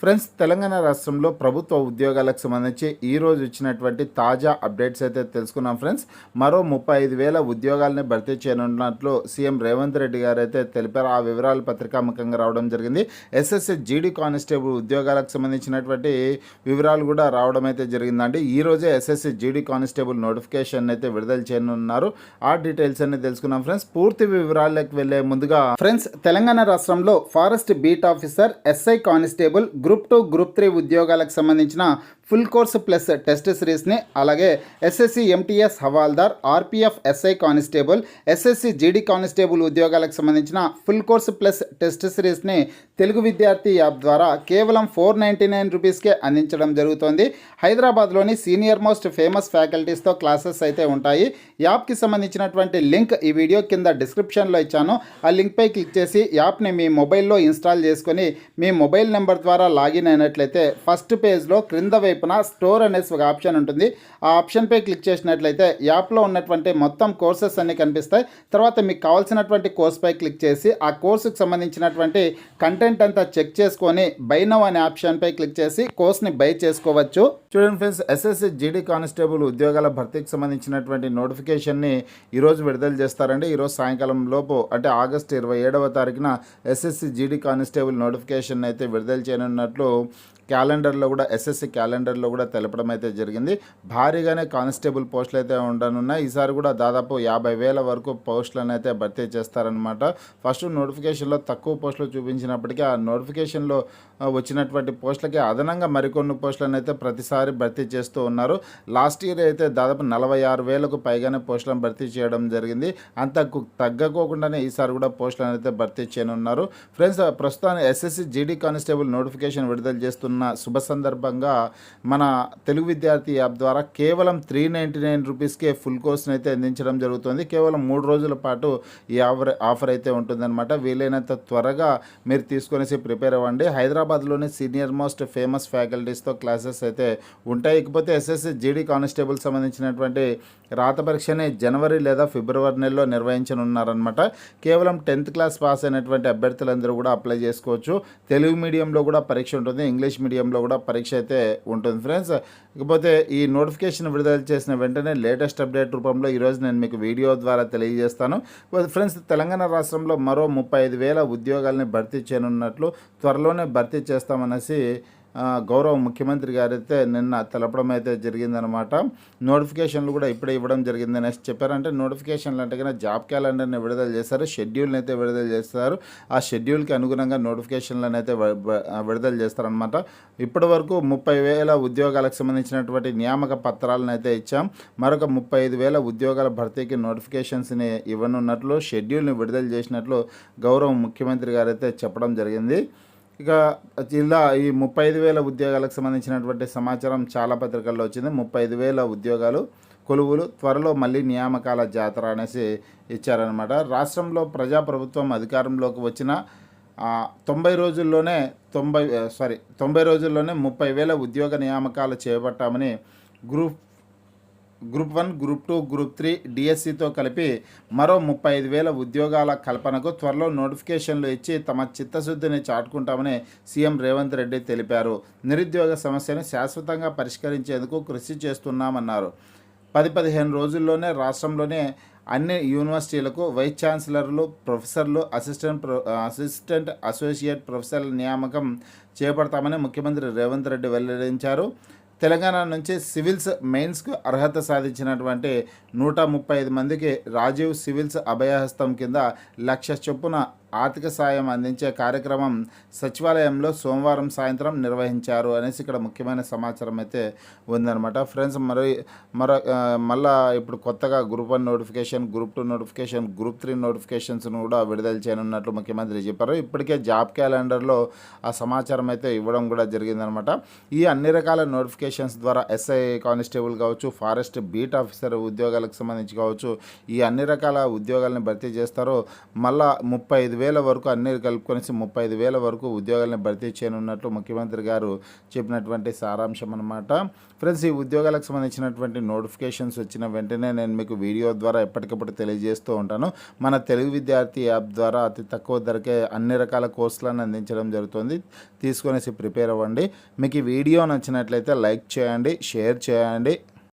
Friends Telangana రాష్ట్రంలో ప్రభుత్వ ఉద్యోగాలకు సంబంధించి ఈరోజు వచ్చినటువంటి ఇచ్చినటువంటి తాజా అప్డేట్స్ అయితే తెలుసుకున్నాం ఫ్రెండ్స్. మరో ముప్పై ఐదు వేల ఉద్యోగాలని భర్తీ చేయనున్నట్లు సీఎం రేవంత్ రెడ్డి గారు అయితే తెలిపారు. ఆ వివరాలు పత్రికాముఖంగా రావడం జరిగింది. ఎస్ఎస్సి జీడీ కానిస్టేబుల్ ఉద్యోగాలకు సంబంధించినటువంటి వివరాలు కూడా రావడం అయితే జరిగిందండి. ఈ రోజే ఎస్ఎస్సి జీడీ కానిస్టేబుల్ నోటిఫికేషన్ అయితే విడుదల చేయనున్నారు. ఆ డీటెయిల్స్ అన్ని తెలుసుకున్నాం ఫ్రెండ్స్. పూర్తి వివరాలకు వెళ్ళే ముందుగా ఫ్రెండ్స్ తెలంగాణ రాష్ట్రంలో forest beat officer SI constable group two group three ఉద్యోగాలకు సంబంధించిన ఫుల్ కోర్స్ ప్లస్ టెస్ట్ సిరీస్ని అలాగే SSC MTS havaldar RPF SI constable SSC GD constable ఉద్యోగాలకు సంబంధించిన ఫుల్ కోర్స్ ప్లస్ టెస్ట్ సిరీస్ని తెలుగు విద్యార్థి యాప్ ద్వారా కేవలం ఫోర్ నైంటీ నైన్ రూపీస్కే అందించడం జరుగుతోంది. హైదరాబాద్లోని సీనియర్ మోస్ట్ ఫేమస్ ఫ్యాకల్టీస్తో క్లాసెస్ అయితే ఉంటాయి. యాప్కి సంబంధించినటువంటి లింక్ ఈ వీడియో కింద డిస్క్రిప్షన్లో ఇచ్చాను. ఆ లింక్పై క్లిక్ చేసి యాప్ని మీ మొబైల్లో ఇన్స్టాల్ చేసుకొని మీ మొబైల్ నెంబర్ ద్వారా లాగిన్ అయినట్లయితే ఫస్ట్ పేజ్లో క్రింద వైపున స్టోర్ అనేసి ఒక ఆప్షన్ ఉంటుంది. ఆ ఆప్షన్పై క్లిక్ చేసినట్లయితే యాప్లో ఉన్నటువంటి మొత్తం కోర్సెస్ అన్ని కనిపిస్తాయి. తర్వాత మీకు కావాల్సినటువంటి కోర్స్పై క్లిక్ చేసి ఆ కోర్సుకు సంబంధించినటువంటి కంటెంట్ అంతా చెక్ చేసుకొని బై నవ్ అనే ఆప్షన్పై క్లిక్ చేసి కోర్స్ని బై చేసుకోవచ్చు. చూడండి ఫ్రెండ్స్ ఎస్ఎస్సి జీడీ కానిస్టేబుల్ ఉద్యోగాల భర్తీకి సంబంధించినటువంటి నోటిఫికేషన్ని ఈరోజు విడుదల చేస్తారండి. ఈరోజు సాయంకాలం లోపు అంటే ఆగస్టు ఇరవై ఏడవ తారీఖున ఎస్ఎస్సి జీడీ కానిస్టేబుల్ నోటిఫికేషన్ అయితే విడుదల చేయనున్నట్లు క్యాలెండర్లో కూడా ఎస్ఎస్సి క్యాలెండర్ క్యాలెండర్లో కూడా తెలపడం అయితే జరిగింది. భారీగానే కానిస్టేబుల్ పోస్టులు అయితే ఉండనున్నాయి. ఈసారి కూడా దాదాపు యాభై వేల వరకు పోస్టులను అయితే భర్తీ చేస్తారనమాట ఫస్ట్ నోటిఫికేషన్లో తక్కువ పోస్టులు చూపించినప్పటికీ ఆ నోటిఫికేషన్లో వచ్చినటువంటి పోస్టులకి అదనంగా మరికొన్ని పోస్టులను అయితే ప్రతిసారి భర్తీ చేస్తూ ఉన్నారు. లాస్ట్ ఇయర్ అయితే దాదాపు నలభై ఆరు వేలకు పైగానే పోస్టులను భర్తీ చేయడం జరిగింది. అంతకు తగ్గకోకుండానే ఈసారి కూడా పోస్టులను అయితే భర్తీ చేయనున్నారు. ఫ్రెండ్స్ ప్రస్తుతాన్ని ఎస్ఎస్సి జీడీ కానిస్టేబుల్ నోటిఫికేషన్ విడుదల చేస్తున్న శుభ సందర్భంగా మన తెలుగు విద్యార్థి యాప్ ద్వారా కేవలం త్రీ నైంటీ నైన్ రూపీస్కే ఫుల్ కోర్స్ని అయితే అందించడం జరుగుతుంది. కేవలం మూడు రోజుల పాటు ఈ ఆఫర్ ఆఫర్ అయితే ఉంటుందన్నమాట. వీలైనంత త్వరగా మీరు తీసుకొనేసి ప్రిపేర్ అవ్వండి. హైదరాబాద్లోని సీనియర్ మోస్ట్ ఫేమస్ ఫ్యాకల్టీస్తో క్లాసెస్ అయితే ఉంటాయి. ఇకపోతే ఎస్ఎస్సి జీడీ కానిస్టేబుల్ సంబంధించినటువంటి రాత పరీక్షని జనవరి లేదా ఫిబ్రవరి నెలలో నిర్వహించనున్నారనమాట కేవలం టెన్త్ క్లాస్ పాస్ అయినటువంటి అభ్యర్థులందరూ కూడా అప్లై చేసుకోవచ్చు. తెలుగు మీడియంలో కూడా పరీక్ష ఉంటుంది. ఇంగ్లీష్ మీడియంలో కూడా పరీక్ష అయితే ఉంటుంది ఉంటుంది ఫ్రెండ్స్. ఇకపోతే ఈ నోటిఫికేషన్ విడుదల చేసిన వెంటనే లేటెస్ట్ అప్డేట్ రూపంలో ఈరోజు నేను మీకు వీడియో ద్వారా తెలియజేస్తాను. ఫ్రెండ్స్ తెలంగాణ రాష్ట్రంలో మరో ముప్పై ఐదు వేల ఉద్యోగాలని భర్తీ చేయనున్నట్లు త్వరలోనే భర్తీ చేస్తామనేసి గౌరవ ముఖ్యమంత్రి గారైతే నిన్న తెలపడం అయితే జరిగిందనమాట నోటిఫికేషన్లు కూడా ఇప్పుడే ఇవ్వడం జరిగింది నెక్స్ట్ చెప్పారంటే నోటిఫికేషన్లు అంటే కన్నా జాబ్ క్యాలెండర్ని విడుదల చేస్తారు షెడ్యూల్ని అయితే విడుదల చేస్తారు. ఆ షెడ్యూల్కి అనుగుణంగా నోటిఫికేషన్లను అయితే విడుదల చేస్తారనమాట ఇప్పటి వరకు ముప్పై వేల ఉద్యోగాలకు సంబంధించినటువంటి నియామక పత్రాలను అయితే ఇచ్చాం. మరొక ముప్పై ఐదు వేల ఉద్యోగాల భర్తీకి నోటిఫికేషన్స్ని ఇవ్వనున్నట్లు షెడ్యూల్ని విడుదల చేసినట్లు గౌరవ ముఖ్యమంత్రి గారైతే చెప్పడం జరిగింది. ఇక జిల్లా ఈ ముప్పై ఐదు వేల ఉద్యోగాలకు సంబంధించినటువంటి సమాచారం చాలా పత్రికల్లో వచ్చింది. ముప్పై ఐదు వేల ఉద్యోగాలు కొలువులు త్వరలో మళ్ళీ నియామకాల జాతర అనేసి ఇచ్చారనమాట రాష్ట్రంలో ప్రజాప్రభుత్వం అధికారంలోకి వచ్చిన తొంభై రోజుల్లోనే తొంభై సారీ తొంభై రోజుల్లోనే ముప్పై వేల ఉద్యోగ నియామకాలు చేపట్టామని group group one group two group three డిఎస్సితో కలిపి మరో ముప్పై ఐదు వేల ఉద్యోగాల కల్పనకు త్వరలో నోటిఫికేషన్లు ఇచ్చి తమ చిత్తశుద్ధిని చాటుకుంటామని సీఎం రేవంత్ రెడ్డి తెలిపారు. నిరుద్యోగ సమస్యను శాశ్వతంగా పరిష్కరించేందుకు కృషి చేస్తున్నామన్నారు. పది పదిహేను రోజుల్లోనే రాష్ట్రంలోనే అన్ని యూనివర్సిటీలకు వైస్ ఛాన్సలర్లు ప్రొఫెసర్లు అసిస్టెంట్ ప్రొ అసిస్టెంట్ అసోసియేట్ ప్రొఫెసర్ల నియామకం చేపడతామని ముఖ్యమంత్రి రేవంత్ రెడ్డి వెల్లడించారు. తెలంగాణ నుంచి సివిల్స్ మెయిన్స్కు అర్హత సాధించినటువంటి నూట ముప్పై ఐదు మందికి రాజీవ్ సివిల్స్ అభయహస్తం కింద లక్ష చొప్పున ఆర్థిక సాయం అందించే కార్యక్రమం సచివాలయంలో సోమవారం సాయంత్రం నిర్వహించారు అనేసి ఇక్కడ ముఖ్యమైన సమాచారం అయితే ఉందన్నమాట. ఫ్రెండ్స్ మరి మరో ఆ, మళ్ళా ఇప్పుడు కొత్తగా group one notification group two notification group three నోటిఫికేషన్స్ను కూడా విడుదల చేయనున్నట్లు ముఖ్యమంత్రి చెప్పారు. ఇప్పటికే జాబ్ క్యాలెండర్లో ఆ సమాచారం అయితే ఇవ్వడం కూడా జరిగిందనమాట ఈ అన్ని రకాల నోటిఫికేషన్స్ ద్వారా ఎస్ఐ కానిస్టేబుల్ కావచ్చు ఫారెస్ట్ బీట్ ఆఫీసర్ ఉద్యోగాలకు సంబంధించి కావచ్చు ఈ అన్ని రకాల ఉద్యోగాలను భర్తీ చేస్తారు మళ్ళా ముప్పై ఐదు వేల వరకు అన్ని కలుపుకొనేసి ముప్పై ఐదు వేల వరకు ఉద్యోగాలను భర్తీ చేయనున్నట్లు ముఖ్యమంత్రి గారు చెప్పినటువంటి సారాంశం అనమాట ఫ్రెండ్స్ ఈ ఉద్యోగాలకు సంబంధించినటువంటి నోటిఫికేషన్స్ వచ్చిన వెంటనే నేను మీకు వీడియో ద్వారా ఎప్పటికప్పుడు తెలియజేస్తూ ఉంటాను. మన తెలుగు విద్యార్థి యాప్ ద్వారా అతి తక్కువ ధరకే అన్ని రకాల కోర్సులను అందించడం జరుగుతుంది. తీసుకునేసి ప్రిపేర్ అవ్వండి. మీకు ఈ వీడియో నచ్చినట్లయితే లైక్ చేయండి షేర్ చేయండి.